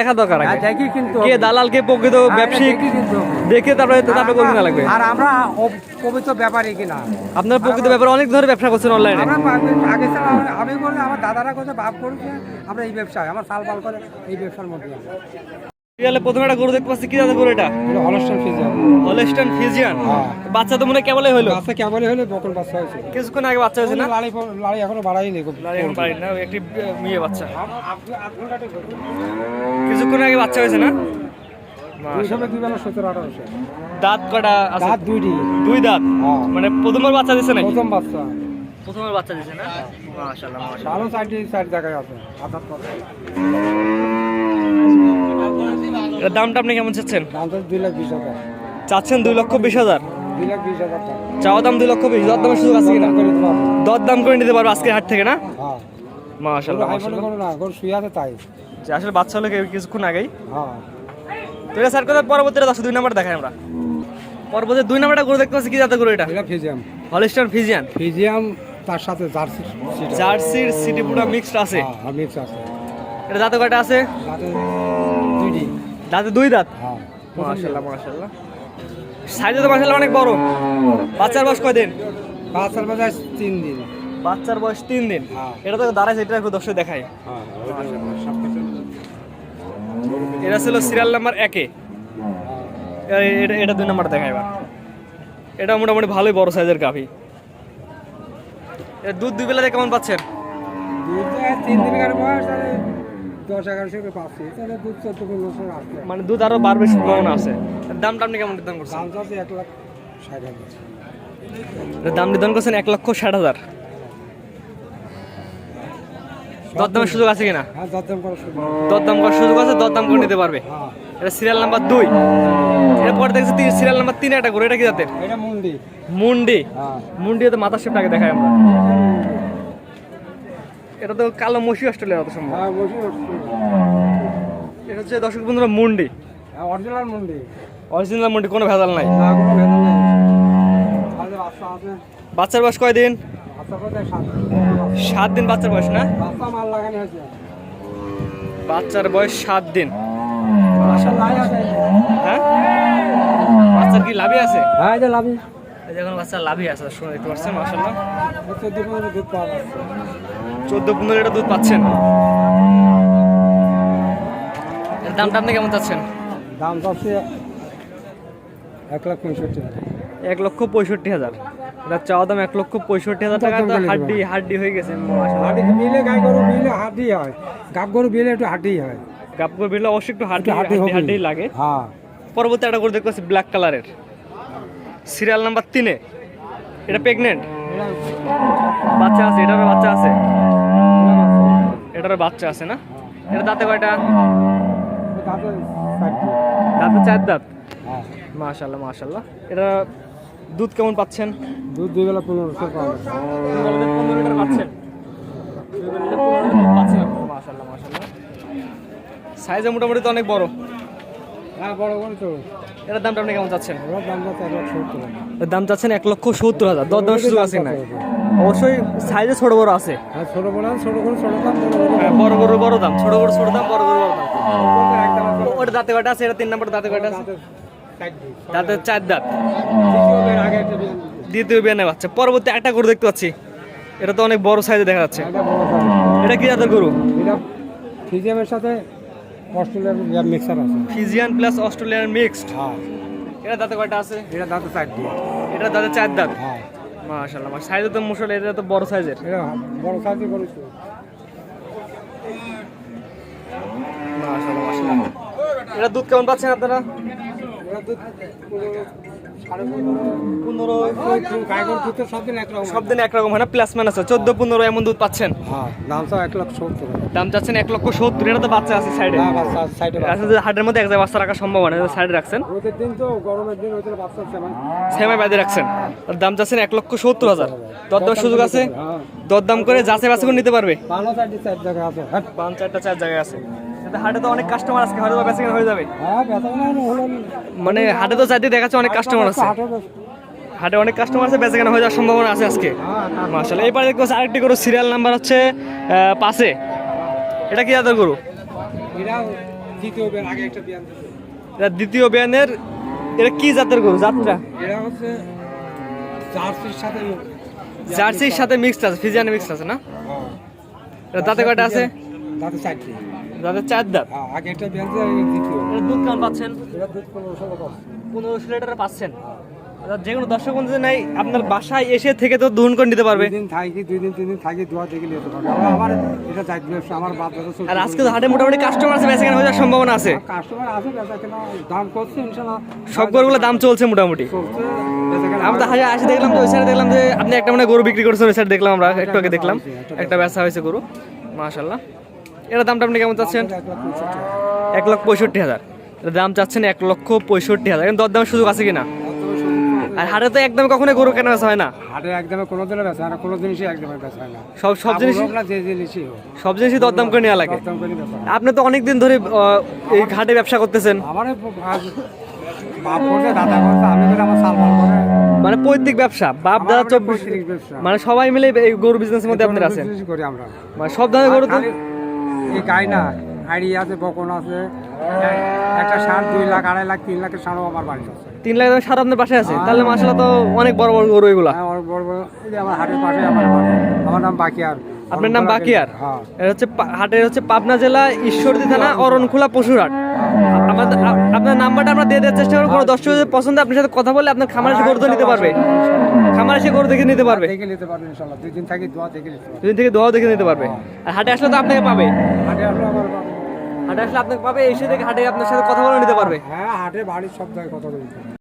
দেখা দরকার হ্যাঁ, দেখি কিন্তু কে দালাল কে প্রকৃত হ্যাঁ, ব্যবসায়িক দেখে তারপরে তারপরে লাগবে। আর আমরা পবিত্র ব্যাপারী কিনা? আপনার প্রকৃত ব্যাপারে অনেক ধরনের ব্যবসা করছেন অনলাইনে আগে- আমি করে আমার দাদারা করছে বাপ করেছে আমরা এই ব্যবসায় আমার সাল পাল করে এই ব্যবসার মধ্যে রিয়ালে প্রথমে একটা গরু দেখতে পাচ্ছি। কি জাতের গরু এটা? হলস্টার ফিজার হলস্টাইন ফিজিয়ান। বাচ্চা তো মনে কেবলই হলো? বাচ্চা কেমন হলে বাচ্চা হয়েছে। কিছুক্ষণ আগে বাচ্চা হয়েছে না? লাড়ি লাড়ি এখনও বাড়াইনি খুব। লাড়ি এখন বাড়ি না একটি মেয়ে বাচ্চা। কিছুক্ষণ আগে বাচ্চা হয়েছে না? দাঁত কটা দাঁত দুইটি। দুই দাঁত? হ্যাঁ। মানে প্রথমবার বাচ্চা দিছে নাকি? প্রথম বাচ্চা। প্রথমবার বাচ্চা দিছে না? মাশাআল্লাহ মাশাআল্লাহ। চারটি চার জায়গায় আছে আধার এর দামটা আপনি কেমন চাচ্ছেন? দাম দুই লাখ বিশ হাজার। চাচ্ছেন দুই লক্ষ বিশ হাজার? দুই লাখ বিশ হাজার টাকা। চাওয়া দাম দুই লক্ষ বিশ দর দামের সুযোগ আছে কিনা। দর দাম করে নিতে পারব আজকে হাট থেকে না? হ্যাঁ। গরু শুয়ে আছে তাই। আসলে বাচ্চা হলে কিছুক্ষণ আগেই। হ্যাঁ। তো এটা স্যার কথা পরবর্তীটা দশ দুই নাম্বার দেখাই আমরা। পরবর্তী দুই নাম্বারটা গরু দেখতে পাচ্ছি কি জাতের গরু এটা? ফিজিয়াম হলিস্টার ফিজিয়ান ফিজিয়াম তার সাথে জার্সি জার্সির সিটি পুরো মিক্সড আছে। হ্যাঁ মিক্স আছে। এটা কয়টা আছে? দুইটি। দাঁতে দুই দাঁত? হ্যাঁ। মাশাআল্লাহ মাশাআল্লাহ। সাইজে তো মাশাআল্লাহ অনেক বড়। বাচ্চার বয়স কয়দিন? বাচ্চার বাজার তিন দিন। বাচ্চার বয়স তিন দিন? হ্যাঁ। এটা তো দাঁড়াইছে এটা একটু দর্শক দেখাই। হ্যাঁ এটা ছিল সিরিয়াল নাম্বার একে এটা এটা দুই নাম্বার দেখাই এবার। এটা মোটামুটি ভালোই বড় সাইজের গাভী। এর দুধ দুই বেলাতে কেমন পাচ্ছেন? দুধ তিন দিন বয়স দশ এগারোশো করে পাচ্ছি। তাহলে দুধ চোদ্দ পনেরোশো আসবে। মানে দুধ আরও বাড়বে সম্ভাবনা আছে। দামটা আপনি কেমন করছেন? দাম চাচ্ছে এক লাখ ষাট হাজার। দাম নির্ধারণ করছেন এক লক্ষ ষাট হাজার। দরদামের সুযোগ আছে কিনা? হ্যাঁ দরদাম করার সুযোগ আছে। দরদাম করে নিতে পারবে। হ্যাঁ। এটা সিরিয়াল নাম্বার দুই। এরপর দেখছি সিরিয়াল নাম্বার তিন একটা করে এটা কি জাতের? মুন্ডি। মুন্ডি। মাথার শেপটাকে দেখাই আমরা। এটা তো কালো মসি অস্ট্রেলিয়া অত সম্ভব। হ্যাঁ এটা হচ্ছে দর্শক বন্ধুরা মুন্ডি। হ্যাঁ অরিজিনাল মুন্ডি। অরিজিনাল মুন্ডি কোনো ভেজাল নাই। না কোনো ভেজাল নেই। বাচ্চার বয়স কয়দিন সাত সাত দিন বাচ্চার বয়স না? বাচ্চার বয়স সাত দিন। হ্যাঁ? বাচ্চার কি লাভই আছে? হ্যাঁ এটা লাভি এই দেখুন বাচ্চার লাভই আছে শুনে দেখতে পাচ্ছেন মাসাল্লাহ চোদ্দ পনেরো লিটার দুধ পাচ্ছেন? এর দামটা আপনি কেমন চাচ্ছেন? দাম চাচ্ছে এক লাখ পঁয়ষট্টি এক লক্ষ পঁয়ষট্টি হাজার। এটা চাওয়া দাম এক লক্ষ পঁয়ষট্টি হাজার টাকা তো হাড্ডি হাড্ডি হয়ে গেছে। মাশাআল্লাহ। হাডি বিলে গাই গরু বিলে হাডি হয়। গাব গরু বিলে একটু হাডি হয়। গাপ করে বিলে অবশ্যই একটু হাড্ডি হাড্ডি হাড্ডি লাগে। হ্যাঁ। পরবর্তী একটা করে দেখতে পাচ্ছি ব্ল্যাক কালারের সিরিয়াল নাম্বার তিনে। এটা প্রেগনেন্ট বাচ্চা আছে এটারও বাচ্চা আছে। এটারও বাচ্চা আছে না? এটা দাঁতে কয়টা। দাঁতে চার দাঁত? হ্যাঁ। মাশাল্লাহ মাশাল্লাহ এটা দুধ কেমন পাচ্ছেন? দুধ দুই বেলা পাওয়া যাচ্ছে পনেরো লিটার পাচ্ছেন? মাশাল্লাহ মাশাল্লাহ সাইজে মোটামুটি তো অনেক বড়। হ্যাঁ বড় বড় তো। এটার দামটা আপনি কেমন চাচ্ছেন? দাম চাচ্ছেন এক লক্ষ সত্তর হাজার। দর দামের সুযোগ আছে না অবশ্যই সাইজে ছোট বড় আছে। হ্যাঁ ছোটো বড় ছোটো করে ছোটো দাম বড় বড় হ্যাঁ, বড় দাম ছোট গরু ছোট দাম বড় গরু বড় দাম। একদম ওটা দাঁতে কয়টা আছে? এটা তিন নম্বর দাঁতে কয়টা আছে? দাঁতে চার দাঁত। দ্বিতীয় বিয়ানে বাচ্চা পরবর্তী একটা গরু দেখতে পাচ্ছি। এটা তো অনেক বড় সাইজে দেখা যাচ্ছে। এটা কি জাতের গরু? এটা ফিজিয়ামের সাথে অস্ট্রেলিয়ার মিক্সার আছে। ফিজিয়ান প্লাস অস্ট্রেলিয়ান মিক্সড হ্যাঁ। এটা দাঁতে কয়টা আছে? এটা দাঁতে চারটি এটা দাঁতে চার দাঁত। হ্যাঁ। মাশাআল্লাহ মাশ সাইজে তো মুসল এটা তো বড় সাইজের। হ্যাঁ বড় সাইজের বড় মাশাআল্লাহ মাশাআল্লাহ। এটা দুধ কেমন পাচ্ছেন আপনারা? এটা দুধ সব দিন একরকম হয়। না প্লাস ম্যান চোদ্দ পনেরো এমন দুধ পাচ্ছেন। দাম চাচ্ছেন এক লক্ষ সত্তর এটা তো বাচ্চা আছে সাইডে বাচ্চা সাইডে আসলে হাটের মধ্যে এক জায়গায় বাচ্চা রাখার সম্ভব হয় না সাইডে রাখছেন? ওইটা বাচ্চা সেমাই রাখছেন। দাম চাচ্ছেন এক লক্ষ সত্তর হাজার। দরদাম সুযোগ আছে? হ্যাঁ। দরদাম করে যাচাই বাছাই করে নিতে পারবে? পাঁচ চারটা চার জায়গায় আছে। হাটে তো অনেক কাস্টমার আজকে হয়তো বেঁচে হয়ে যাবে। হ্যাঁ মানে হাটে তো চাইতে দেখাচ্ছে অনেক কাস্টমার আছে। হাটে অনেক কাস্টমার আছে বেঁচে কেনা হয়ে যাওয়ার সম্ভাবনা আছে আজকে। হ্যাঁ মার্শাল এবারে দেখতে পাচ্ছি আরেকটি গরু সিরিয়াল নাম্বার হচ্ছে পাশে। এটা কি জাতের গরু? এটা দ্বিতীয় বিয়ানের এটা কি জাতের গরু যাত্রা হচ্ছে জার্সির সাথে জার্সির সাথে মিক্সড আছে ফিজিয়ানে মিক্সড আছে না? হ্যাঁ। এটা দাঁতে কয়টা আছে? দাঁতে চারটি। দাঁতে চার দাঁত। হ্যাঁ, দুধ কেমন পাচ্ছেন? পনেরোশো লিটার পাচ্ছেন। আচ্ছা, যে কোনো দর্শক বন্ধু নাই আপনার বাসায় এসে থেকে তো দুহন করে নিতে পারবে? দিন থাকি দুই দিন তিন দিন থাকি দোয়া দেখে নিতে পারবে আমার এটা চাই আমার বাপ দাদা আর আজকে হাটে মোটামুটি কাস্টমার আছে বেচা কেনা হয়ে সম্ভাবনা আছে। কাস্টমার আছে বেচা কেনা দাম করছে সব গরুগুলো দাম চলছে মোটামুটি। আমরা তো হাজার আসে দেখলাম তো ওই সাইডে দেখলাম যে আপনি একটা মানে গরু বিক্রি করছেন ওই সাইডে দেখলাম আমরা একটু আগে দেখলাম। একটা ব্যবসা হয়েছে গরু মাশাল্লাহ এটার দামটা আপনি কেমন চাচ্ছেন? এক লাখ পঁয়ষট্টি হাজার। এক লক্ষ পঁয়ষট্টি হাজার। এটার দাম চাচ্ছেন এক লক্ষ পঁয়ষট্টি হাজার। কিন্তু দরদামের সুযোগ আছে কিনা? আর হাটে তো একদম কখনো গরু কেনা বেচা হয় না। হাটে একদমে কোনো দিনে বেচা হয় না কোনো জিনিসই একদমে বেচা হয় না। সব সব জিনিস যে জিনিসই সব জিনিসই দরদাম করে নেওয়া লাগে। করে। আপনি তো অনেক দিন ধরে এই ঘাটে ব্যবসা করতেছেন। আমার বাপ করছে দাদা করছে আমি করে আমার সালমান করে। মানে পৈতৃক ব্যবসা বাপ দাদা চব্বিশ মানে সবাই মিলে এই গরু বিজনেসের মধ্যে আপনারা আছেন। করি আমরা। মানে সব ধরনের গরু তো এই গাই না হাড়ি আছে বকন আছে একটা সার দুই লাখ আড়াই লাখ তিন লাখের সারও আমার বাড়িতে আছে। তিন লাখ সার আপনার পাশে আছে? তাহলে মাসালা তো অনেক বড় বড় গরু এগুলা। হ্যাঁ, আমার বড় বড় এই যে আমার হাটের পাশে আমার আমার নাম বাকিয়ার। আপনার নাম বাকিয়ার? হ্যাঁ। এটা হচ্ছে হাটের হচ্ছে পাবনা জেলা ঈশ্বরদী থানা অরণখোলা পশুরহাট। আমাদের আপনার নাম্বারটা আমরা দিয়ে দেওয়ার চেষ্টা করব। কোনো দর্শক পছন্দ আপনার সাথে কথা বলে আপনার খামারে এসে নিতে পারবে। খামারে এসে গরু দেখে নিতে পারবে। দেখে নিতে পারবে ইনশাআল্লাহ দুই দিন থেকে দোয়া দেখে নিতে পারবে। দুই দিন থেকে দোয়া দেখে নিতে পারবে। আর হাটে আসলে তো আপনাকে পাবে। হাটে আসলে আমার হাটে আসলে আপনাকে পাবে এসে দেখে হাটে আপনার সাথে কথা বলে নিতে পারবে। হ্যাঁ হাটে বাড়ির সব জায়গায় কথা বলতে